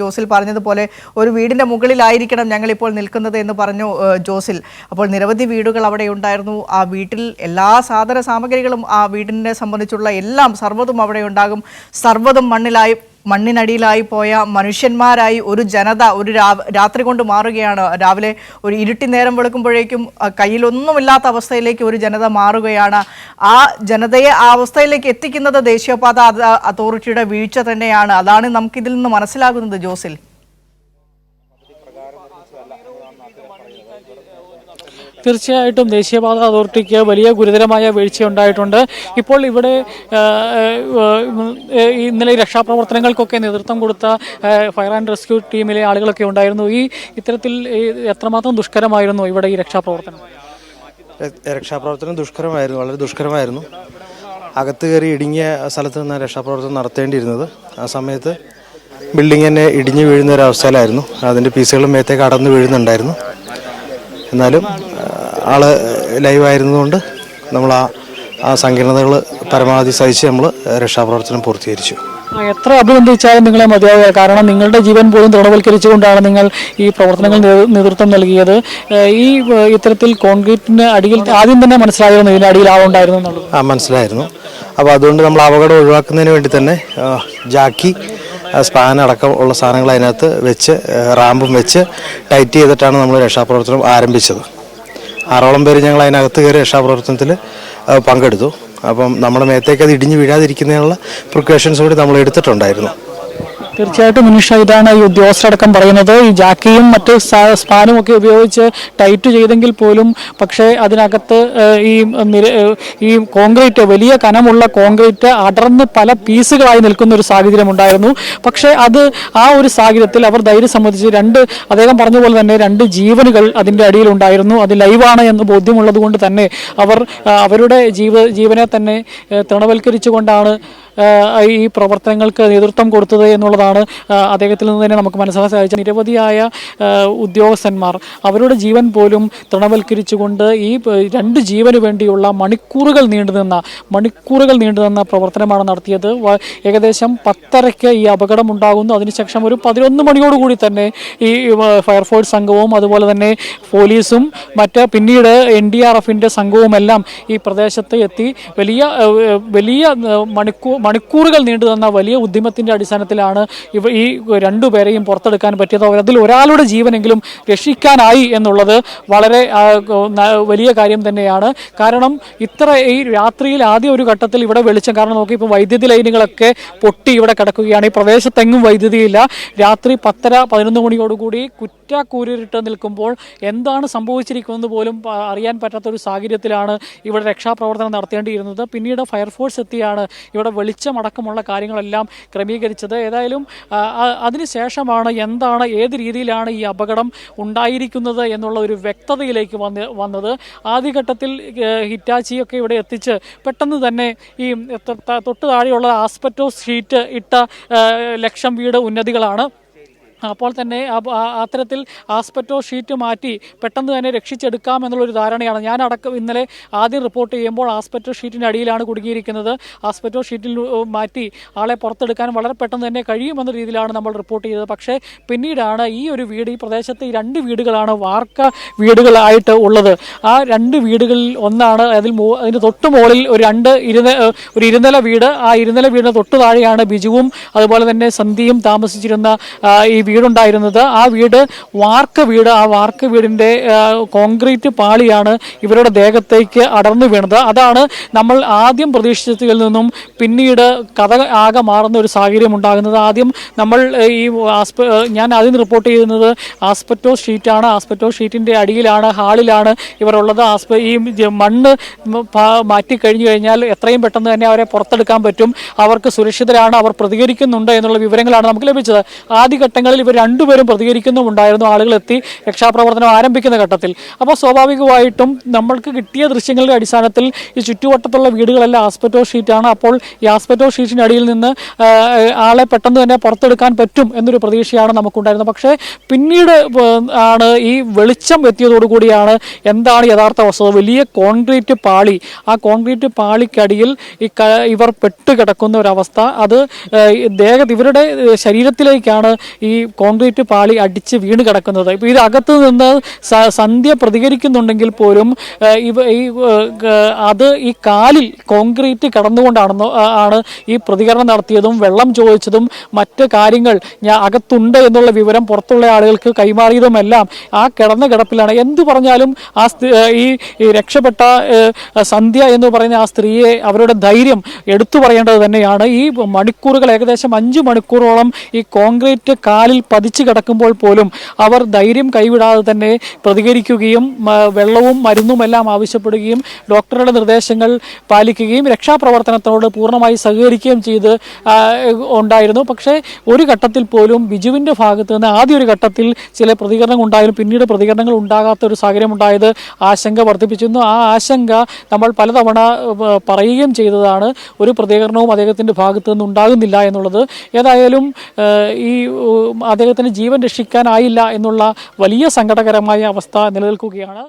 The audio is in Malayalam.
ജോസിൽ പറഞ്ഞതുപോലെ ഒരു വീടിന്റെ മുകളിലായിരിക്കണം ഞങ്ങളിപ്പോൾ നിൽക്കുന്നത് എന്ന് പറഞ്ഞു ജോസിൽ. അപ്പോൾ നിരവധി വീടുകൾ അവിടെ ഉണ്ടായിരുന്നു. ആ വീട്ടിൽ എല്ലാ സാധന സാമഗ്രികളും ആ വീടിനെ സംബന്ധിച്ചുള്ള എല്ലാം സർവതും അവിടെ ഉണ്ടാകും. സർവതും മണ്ണിലായി മണ്ണിനടിയിലായി പോയ മനുഷ്യന്മാരായി ഒരു ജനത ഒരു രാത്രി കൊണ്ട് മാറുകയാണ്. രാവിലെ ഒരു ഇരുട്ടി നേരം വെളുക്കുമ്പോഴേക്കും കയ്യിലൊന്നുമില്ലാത്ത അവസ്ഥയിലേക്ക് ഒരു ജനത മാറുകയാണ്. ആ ജനതയെ ആ അവസ്ഥയിലേക്ക് എത്തിക്കുന്നത് ദേശീയപാത അതോറിറ്റിയുടെ വീഴ്ച തന്നെയാണ്. അതാണ് നമുക്ക് ഇതിൽ നിന്ന് മനസ്സിലാകുന്നത് ജോസിൽ. തീർച്ചയായിട്ടും ദേശീയപാത അതോറിറ്റിക്ക് വലിയ ഗുരുതരമായ വീഴ്ചയുണ്ടായിട്ടുണ്ട് ഇപ്പോൾ ഇവിടെ ഇന്നലെ രക്ഷാപ്രവർത്തനങ്ങൾക്കൊക്കെ നേതൃത്വം കൊടുത്ത ഫയർ ആൻഡ് റെസ്ക്യൂ ടീമിലെ ആളുകളൊക്കെ ഉണ്ടായിരുന്നു. ഈ ഇത്തരത്തിൽ എത്രമാത്രം ദുഷ്കരമായിരുന്നു ഇവിടെ ഈ രക്ഷാപ്രവർത്തനം? രക്ഷാപ്രവർത്തനം ദുഷ്കരമായിരുന്നു വളരെ ദുഷ്കരമായിരുന്നു. അകത്ത് കയറി ഇടുങ്ങിയ സ്ഥലത്ത് നിന്ന് രക്ഷാപ്രവർത്തനം നടത്തേണ്ടിയിരുന്നത്. ആ സമയത്ത് ബിൽഡിംഗ് തന്നെ ഇടിഞ്ഞു വീഴുന്ന ഒരു അവസ്ഥയിലായിരുന്നു. അതിന്റെ പീസുകളും മേത്തേക്ക് അടന്ന് വീഴുന്നുണ്ടായിരുന്നു. എന്നാലും ആൾ ലൈവായിരുന്നതുകൊണ്ട് നമ്മൾ ആ ആ സങ്കീർണതകൾ പരമാവധി സഹിച്ച് നമ്മൾ രക്ഷാപ്രവർത്തനം പൂർത്തീകരിച്ചു. എത്ര അഭിനന്ദിച്ചാലും നിങ്ങളെ മതിയാവുക കാരണം നിങ്ങളുടെ ജീവൻ പോലും തൃണവൽക്കരിച്ചുകൊണ്ടാണ് നിങ്ങൾ ഈ പ്രവർത്തനങ്ങൾ നേതൃത്വം നൽകിയത്. ഈ ഇത്തരത്തിൽ കോൺക്രീറ്റിന് അടിയിൽ ആദ്യം തന്നെ മനസ്സിലായിരുന്നു ഇതിന്റെ അടിയിൽ ആളുണ്ടായിരുന്നു എന്നുള്ളത്. ആ മനസ്സിലായിരുന്നു. അപ്പോൾ അതുകൊണ്ട് നമ്മൾ അപകടം ഒഴിവാക്കുന്നതിന് വേണ്ടി തന്നെ ജാക്കി സ്പാൻ അടക്കം ഉള്ള സാധനങ്ങൾ അതിനകത്ത് വെച്ച് റാമ്പും വെച്ച് ടൈറ്റ് ചെയ്തിട്ടാണ് നമ്മൾ രക്ഷാപ്രവർത്തനം ആരംഭിച്ചത്. ആറോളം പേര് ഞങ്ങൾ അതിനകത്ത് കയറി രക്ഷാപ്രവർത്തനത്തിൽ പങ്കെടുത്തു. അപ്പം നമ്മുടെ മേത്തേക്ക് അത് ഇടിഞ്ഞ് വീഴാതിരിക്കുന്നതിനുള്ള പ്രിക്കോഷൻസ് കൂടി നമ്മൾ എടുത്തിട്ടുണ്ടായിരുന്നു. തീർച്ചയായിട്ടും മനുഷ്യ ഇതാണ് ഈ ഉദ്യോഗസ്ഥരടക്കം പറയുന്നത്. ഈ ജാക്കിയും മറ്റ് സ്പാനും ഒക്കെ ഉപയോഗിച്ച് ടൈറ്റ് ചെയ്തെങ്കിൽ പോലും പക്ഷേ അതിനകത്ത് ഈ ഈ കോൺക്രീറ്റ് വലിയ കനമുള്ള കോൺക്രീറ്റ് അടർന്ന് പല പീസുകളായി നിൽക്കുന്ന ഒരു സാഹചര്യം ഉണ്ടായിരുന്നു പക്ഷേ അത് ആ ഒരു സാഹചര്യത്തിൽ അവർ ധൈര്യം സംബന്ധിച്ച് രണ്ട് അദ്ദേഹം പറഞ്ഞ പോലെ തന്നെ രണ്ട് ജീവനുകൾ അതിന്റെ അടിയിലുണ്ടായിരുന്നു. അത് ലൈവാണ് എന്ന് ബോധ്യമുള്ളത് കൊണ്ട് തന്നെ അവർ അവരുടെ ജീവ ജീവനെ തന്നെ തൃണവൽക്കരിച്ചുകൊണ്ടാണ് ഈ പ്രവർത്തനങ്ങൾക്ക് നേതൃത്വം കൊടുത്തത് എന്നുള്ളതാണ് അദ്ദേഹത്തിൽ നിന്ന് തന്നെ നമുക്ക് മനസ്സിലാക്കാൻ സാധിച്ച നിരവധിയായ ഉദ്യോഗസ്ഥന്മാർ അവരുടെ ജീവൻ പോലും തൃണവൽക്കരിച്ചുകൊണ്ട് ഈ രണ്ട് ജീവന് വേണ്ടിയുള്ള മണിക്കൂറുകൾ നീണ്ടുനിന്ന മണിക്കൂറുകൾ നീണ്ടുനിന്ന പ്രവർത്തനമാണ് നടത്തിയത്. ഏകദേശം പത്തരയ്ക്ക് ഈ അപകടം ഉണ്ടാകുന്നു അതിനുശേഷം ഒരു പതിനൊന്ന് മണിയോടുകൂടി തന്നെ ഈ ഫയർഫോഴ്സ് സംഘവും അതുപോലെ തന്നെ പോലീസും മറ്റ് പിന്നീട് എൻ ഡി ആർ എഫിന്റെ സംഘവുമെല്ലാം ഈ പ്രദേശത്ത് എത്തി. വലിയ വലിയ മണിക്കൂർ മണിക്കൂറുകൾ നീണ്ടു തന്ന വലിയ ഉദ്യമത്തിന്റെ അടിസ്ഥാനത്തിലാണ് ഇവ ഈ രണ്ടുപേരെയും പുറത്തെടുക്കാൻ പറ്റിയത്. അതിൽ ഒരാളുടെ ജീവനെങ്കിലും രക്ഷിക്കാനായി എന്നുള്ളത് വളരെ വലിയ കാര്യം തന്നെയാണ്. കാരണം ഇത്ര ഈ രാത്രിയിൽ ആദ്യ ഒരു ഘട്ടത്തിൽ ഇവിടെ വെളിച്ചം കാരണം നോക്കി ഇപ്പോൾ വൈദ്യുതി ലൈനുകളൊക്കെ പൊട്ടി ഇവിടെ കിടക്കുകയാണ്. ഈ പ്രദേശത്തെങ്ങും വൈദ്യുതിയില്ല. രാത്രി പത്തര പതിനൊന്ന് മണിയോടുകൂടി കുറ്റാക്കൂരിട്ട് നിൽക്കുമ്പോൾ എന്താണ് സംഭവിച്ചിരിക്കുന്നത് പോലും അറിയാൻ പറ്റാത്ത ഒരു സാഹചര്യത്തിലാണ് ഇവിടെ രക്ഷാപ്രവർത്തനം നടത്തേണ്ടിയിരുന്നത്. പിന്നീട് ഫയർഫോഴ്സ് എത്തിയാണ് ഇവിടെ വെളിച്ചമടക്കമുള്ള കാര്യങ്ങളെല്ലാം ക്രമീകരിച്ചത്. ഏതായാലും അതിനുശേഷമാണ് എന്താണ് ഏത് രീതിയിലാണ് ഈ അപകടം ഉണ്ടായിരിക്കുന്നത് എന്നുള്ള ഒരു വ്യക്തതയിലേക്ക് വന്ന് വന്നത്. ആദ്യഘട്ടത്തിൽ ഹിറ്റാച്ചിയൊക്കെ ഇവിടെ എത്തിച്ച് പെട്ടെന്ന് തന്നെ ഈ തൊട്ട് താഴെയുള്ള ആസ്പെറ്റോ ഷീറ്റ് ഇട്ട ലക്ഷം വീട് ഉന്നതികളാണ്. അപ്പോൾ തന്നെ അത്തരത്തിൽ ആസ്പെറ്റോ ഷീറ്റ് മാറ്റി പെട്ടെന്ന് തന്നെ രക്ഷിച്ചെടുക്കാം എന്നുള്ളൊരു ധാരണയാണ്. ഞാൻ അടക്കം ഇന്നലെ ആദ്യം റിപ്പോർട്ട് ചെയ്യുമ്പോൾ ആസ്പെറ്റോ ഷീറ്റിന്റെ അടിയിലാണ് കുടുങ്ങിയിരിക്കുന്നത്. ആസ്പെറ്റോ ഷീറ്റിൽ മാറ്റി ആളെ പുറത്തെടുക്കാൻ വളരെ പെട്ടെന്ന് തന്നെ കഴിയുമെന്ന രീതിയിലാണ് നമ്മൾ റിപ്പോർട്ട് ചെയ്തത്. പക്ഷേ പിന്നീടാണ് ഈ ഒരു വീട് ഈ പ്രദേശത്ത് ഈ രണ്ട് വീടുകളാണ് വാർക്ക വീടുകളായിട്ട് ഉള്ളത്. ആ രണ്ട് വീടുകളിൽ ഒന്നാണ് അതിൽ അതിന് തൊട്ട് മുകളിൽ ഒരു രണ്ട് ഇരുന്ന ഒരു ഇരുനില വീട്. ആ ഇരുനില വീടിന് തൊട്ട് താഴെയാണ് ബിജുവും അതുപോലെ തന്നെ സന്ധ്യയും താമസിച്ചിരുന്ന ഈ വീടുണ്ടായിരുന്നത്. ആ വീട് വാർക്ക വീട്. ആ വാർക്ക വീടിന്റെ കോൺക്രീറ്റ് പാളിയാണ് ഇവരുടെ ദേഹത്തേക്ക് അടർന്നു വീണത്. അതാണ് നമ്മൾ ആദ്യം പ്രതീക്ഷിച്ചതിൽ നിന്നും പിന്നീട് കഥ ആകെ മാറുന്ന ഒരു സാഹചര്യം ഉണ്ടാകുന്നത്. ആദ്യം നമ്മൾ ഈ ആസ്പ ഞാൻ ആദ്യം റിപ്പോർട്ട് ചെയ്യുന്നത് ആസ്പെറ്റോ ഷീറ്റാണ്. ആസ്പെറ്റോ ഷീറ്റിന്റെ അടിയിലാണ് ഹാളിലാണ് ഇവരുള്ളത്. ആസ്പ ഈ മണ്ണ് മാറ്റി കഴിഞ്ഞു കഴിഞ്ഞാൽ എത്രയും പെട്ടെന്ന് തന്നെ അവരെ പുറത്തെടുക്കാൻ പറ്റും. അവർക്ക് സുരക്ഷിതരാണ്. അവർ പ്രതികരിക്കുന്നുണ്ട് എന്നുള്ള വിവരങ്ങളാണ് നമുക്ക് ലഭിച്ചത്. ആദ്യഘട്ടങ്ങളിൽ ഇവർ രണ്ടുപേരും പ്രതികരിക്കുന്നുമുണ്ടായിരുന്നു. ആളുകൾ എത്തി രക്ഷാപ്രവർത്തനം ആരംഭിക്കുന്ന ഘട്ടത്തിൽ. അപ്പോൾ സ്വാഭാവികമായിട്ടും നമ്മൾക്ക് കിട്ടിയ ദൃശ്യങ്ങളുടെ അടിസ്ഥാനത്തിൽ ഈ ചുറ്റുവട്ടത്തുള്ള വീടുകളെല്ലാം ആസ്പെറ്റോ ഷീറ്റാണ്. അപ്പോൾ ഈ ആസ്പെറ്റോ ഷീറ്റിന്റെ അടിയിൽ നിന്ന് ആളെ പെട്ടെന്ന് തന്നെ പുറത്തെടുക്കാൻ പറ്റും എന്നൊരു പ്രതീക്ഷയാണ് നമുക്കുണ്ടായിരുന്നത്. പക്ഷേ പിന്നീട് ആണ് ഈ വെളിച്ചം എത്തിയതോടുകൂടിയാണ് എന്താണ് യഥാർത്ഥ വസ്തുത വലിയ കോൺക്രീറ്റ് പാളി. ആ കോൺക്രീറ്റ് പാളിക്കടിയിൽ ഈ ഇവർ പെട്ട് കിടക്കുന്ന ഒരവസ്ഥ. അത് ദേഹ ഇവരുടെ ശരീരത്തിലേക്കാണ് ഈ കോൺക്രീറ്റ് പാളി അടിച്ച് വീണ് കിടക്കുന്നത്. ഇപ്പോൾ ഇത് അകത്ത് നിന്ന് സന്ധ്യ പ്രതികരിക്കുന്നുണ്ടെങ്കിൽ പോലും ഇവ ഈ അത് ഈ കാലിൽ കോൺക്രീറ്റ് കടന്നുകൊണ്ടാണെന്നോ ആണ് ഈ പ്രതികരണം നടത്തിയതും വെള്ളം ചോദിച്ചതും മറ്റ് കാര്യങ്ങൾ ഞാൻ അകത്തുണ്ട് എന്നുള്ള വിവരം പുറത്തുള്ള ആളുകൾക്ക് കൈമാറിയതുമെല്ലാം ആ കിടന്ന കിടപ്പിലാണ്. എന്തു പറഞ്ഞാലും ആ ഈ രക്ഷപ്പെട്ട സന്ധ്യ എന്ന് പറയുന്ന ആ സ്ത്രീയെ അവരുടെ ധൈര്യം എടുത്തു പറയേണ്ടത് തന്നെയാണ്. ഈ മണിക്കൂറുകൾ ഏകദേശം അഞ്ച് മണിക്കൂറോളം ഈ കോൺക്രീറ്റ് കാലിൽ പതിച്ചു കിടക്കുമ്പോൾ പോലും അവർ ധൈര്യം കൈവിടാതെ തന്നെ പ്രതികരിക്കുകയും വെള്ളവും മരുന്നും എല്ലാം ആവശ്യപ്പെടുകയും ഡോക്ടറുടെ നിർദ്ദേശങ്ങൾ പാലിക്കുകയും രക്ഷാപ്രവർത്തനത്തോട് പൂർണമായി സഹകരിക്കുകയും ചെയ്ത് ഉണ്ടായിരുന്നു. പക്ഷേ ഒരു ഘട്ടത്തിൽ പോലും ബിജുവിന്റെ ഭാഗത്ത് നിന്ന് ആദ്യ ഒരു ഘട്ടത്തിൽ ചില പ്രതികരണങ്ങൾ ഉണ്ടായാലും പിന്നീട് പ്രതികരണങ്ങൾ ഉണ്ടാകാത്ത ഒരു സാഹചര്യം ഉണ്ടായത് ആശങ്ക വർദ്ധിപ്പിച്ചിരുന്നു. ആ ആശങ്ക നമ്മൾ പലതവണ പറയുകയും ചെയ്തതാണ്. ഒരു പ്രതികരണവും അദ്ദേഹത്തിന്റെ ഭാഗത്തു നിന്ന് ഉണ്ടാകുന്നില്ല എന്നുള്ളത്. ഏതായാലും ഈ അദ്ദേഹത്തിന് ജീവൻ രക്ഷിക്കാനായില്ല എന്നുള്ള വലിയ സങ്കടകരമായ അവസ്ഥ നിലനിൽക്കുകയാണ്.